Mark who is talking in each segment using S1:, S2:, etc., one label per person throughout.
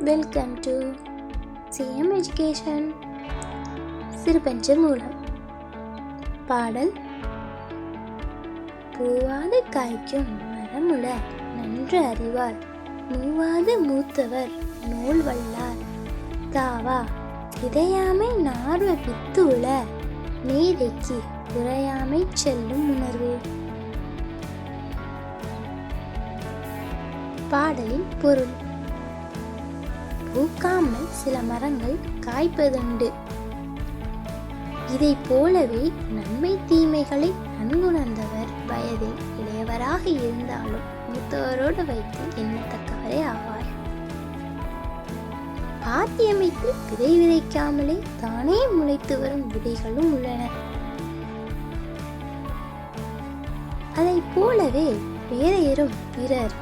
S1: Welcome to CM education Sirupanchamoolam. பாடல் பூவாது காய்க்கும் மரமுல நன்று அறிவார். மூவாது மூத்தவர் நூல் வல்லார். தாவா இதையாமை நார்வ வித்து உள நீதைக்கு உரையாமை செல்லும் உணர்வு. பாடலின் பொருள் பூக்காமல் சில மரங்கள் காய்ப்பதுண்டு. இதைப் போலவே நன்மை தீமைகளை நன்குணர்ந்தவர் வயதில் இளையவராக இருந்தாலும் மூத்தவரோடு வைத்து எண்ணத்தக்கவரே ஆவார். பாத்தியமைத்து விதை விதைக்காமலே தானே முளைத்து வரும் விதைகளும் உள்ளன. அதைப் போலவே வேறையரும் பிறர்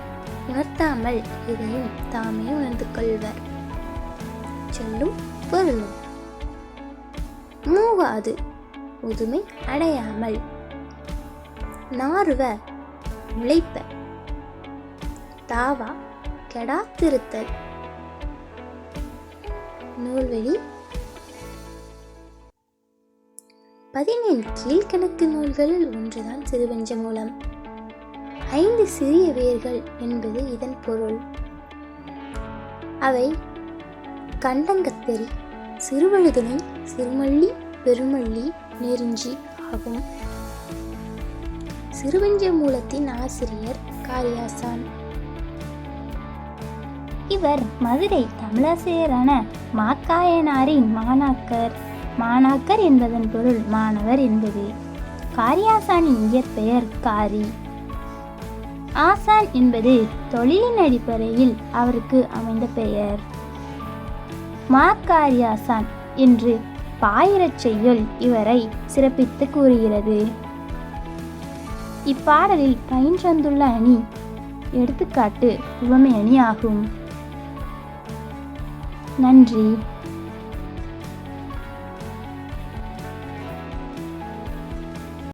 S1: உணர்த்தாமல் இதையும் தாமே உணர்ந்து கொள்வர். செல்லும் பொருளும். மூவாது முதுமை அடையாமல். நாறுவ முளைப்ப. தாவா கெடாத்திருத்தல். நூல்வெளி. பதினேழு கீழ்கணக்கு நூல்களில் ஒன்றுதான் சிறுவஞ்ச மூலம். ஐந்து சிறிய வேர்கள் என்பது இதன் பொருள். அவை கண்டங்கத்தெறி சிறுவழுதுணை சிறுமல்லி பெருமல்லி நெருஞ்சி ஆகும். சிறுவஞ்ச மூலத்தின் ஆசிரியர் காளியாசான்.
S2: இவர் மதுரை தமிழாசிரியரான மாக்காயனாரின் மாணாக்கர். மாணாக்கர் என்பதன் பொருள் மாணவர் என்பது. காரியாசானின் இயற்பெயர் காரி. ஆசான் என்பது தொழிலின் அடிப்படையில் அவருக்கு அமைந்த பெயர். மாக்காரியாசான் என்று பாயிரச் செய்யுள் இவரை சிறப்பித்து கூறுகிறது. இப்பாடலில் பயின்றந்துள்ள அணி எடுத்துக்காட்டு உவமை அணி ஆகும் நன்றி.